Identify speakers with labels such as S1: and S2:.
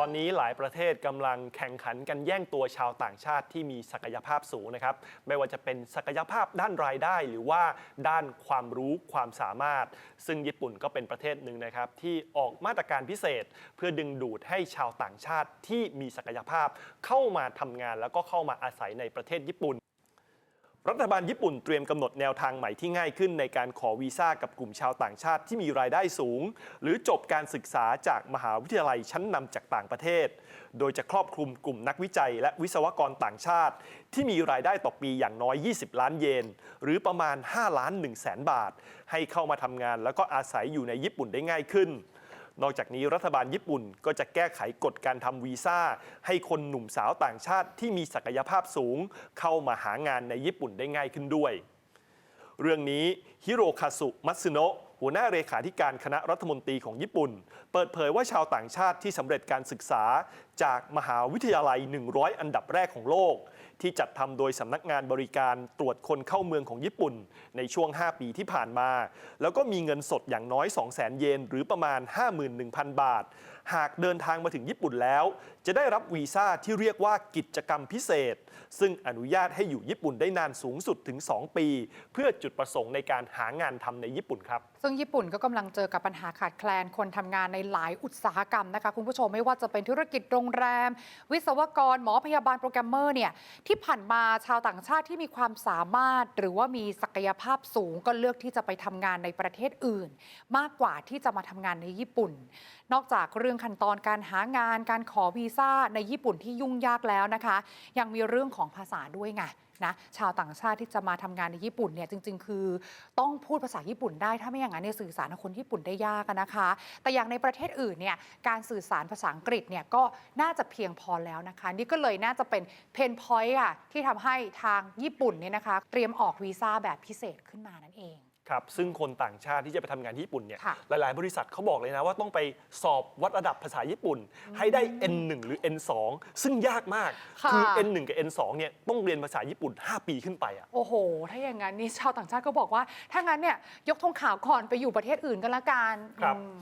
S1: ตอนนี้หลายประเทศกำลังแข่งขันกันแย่งตัวชาวต่างชาติที่มีศักยภาพสูงนะครับ ไม่ว่าจะเป็นศักยภาพด้านรายได้ หรือว่าด้านความรู้ความสามารถ ซึ่งญี่ปุ่นก็เป็นประเทศหนึ่งนะครับ ที่ออกมาตรการพิเศษ เพื่อดึงดูดให้ชาวต่างชาติที่มีศักยภาพเข้ามาทำงานแล้วก็เข้ามาอาศัยในประเทศญี่ปุ่น รัฐบาลญี่ปุ่นเตรียมกำหนดแนวทางใหม่ที่ง่ายขึ้นในการขอวีซ่ากับกลุ่มชาวต่างชาติที่มีรายได้สูง หรือจบการศึกษาจากมหาวิทยาลัยชั้นนำจากต่างประเทศ โดยจะครอบคลุมกลุ่มนักวิจัย และวิศวกรต่างชาติ ที่มีรายได้ต่อปีอย่างน้อย 20 ล้านเยน หรือประมาณ 5 ล้าน1แสนบาท ให้เข้ามาทำงานแล้วก็อาศัยอยู่ในญี่ปุ่นได้ง่ายขึ้น นอกจากนี้รัฐบาลญี่ปุ่นก็จะแก้ไขกฎการทำวีซ่า ให้คนหนุ่มสาวต่างชาติที่มีศักยภาพสูง เข้ามาหางานในญี่ปุ่นได้ง่ายขึ้นด้วย เรื่องนี้ฮิโรคาสุมัตสึโนะ หัวหน้าเลขาธิการคณะรัฐมนตรีของญี่ปุ่น เปิดเผยว่าชาวต่างชาติที่สำเร็จการศึกษาจากมหาวิทยาลัย 100 อันดับแรกของโลก ที่จัดทำโดยสำนักงานบริการตรวจคนเข้าเมืองของญี่ปุ่น ในช่วง 5 ปีที่ผ่านมา แล้วก็มีเงินสดอย่างน้อย 200,000 เยน หรือประมาณ 51,000 บาท หากเดินทางมาถึงญี่ปุ่นแล้ว จะได้รับวีซ่าที่เรียกว่ากิจกรรมพิเศษ ซึ่งอนุญาตให้อยู่ญี่ปุ่นได้นานสูงสุดถึง 2 ปี เพื่อจุดประสงค์ในการหางานทำในญี่ปุ่นครับ
S2: ซึ่งญี่ปุ่นก็กำลังเจอกับปัญหาขาดแคลนคนทำงานในหลายอุตสาหกรรมนะคะคุณผู้ชมไม่ว่าจะเป็นธุรกิจโรงแรม วิศวกร หมอพยาบาลโปรแกรมเมอร์เนี่ยที่ผ่านมาชาวต่างชาติที่มีความสามารถ หรือว่ามีศักยภาพสูงก็เลือกที่จะไปทำงานในประเทศอื่น มากกว่าที่จะมาทำงานในญี่ปุ่น นอกจากเรื่องขั้นตอนการหางานการขอวีซ่าในญี่ปุ่นที่ยุ่งยากแล้วนะคะ ยังมีเรื่องของภาษาด้วยไงนะชาวต่างชาติที่จะมาทำงานในญี่ปุ่นเนี่ยจริง ๆ คือต้องพูดภาษาญี่ปุ่นได้ถ้าไม่อย่างนั้นเนี่ยสื่อสารกับคนญี่ปุ่นได้ยากนะคะ แต่อย่างในประเทศอื่นเนี่ยการสื่อสารภาษาอังกฤษเนี่ยก็น่าจะเพียงพอแล้วนะคะ นี่ก็เลยน่าจะเป็นเพนพอยต์อะที่ทำให้ทางญี่ปุ่นเนี่ยนะคะ เตรียมออกวีซ่าแบบพิเศษขึ้นมานั่นเอง
S1: ครับซึ่งคนต่างชาติที่จะไปทำงานที่ญี่ปุ่นเนี่ย
S2: ค่ะ
S1: หลาย ๆ บริษัทเขาบอกเลยนะว่าต้องไปสอบวัดระดับภาษาญี่ปุ่น ให้ได้ N1 หรือ N2 ซึ่งยากมาก
S2: ค่ะ
S1: อ N1 กับ N2 เนี่ยต้องเรียนภาษาญี่ปุ่น 5 ปีขึ้นไปอะ
S2: โอ้โห ถ้าอย่างนั้นนี่ชาวต่างชาติก็บอกว่า ถ้างั้นเนี่ยยกธงขาวก่อนไปอยู่ประเทศอื่นก็แล้วกัน
S1: ครับ
S2: อืม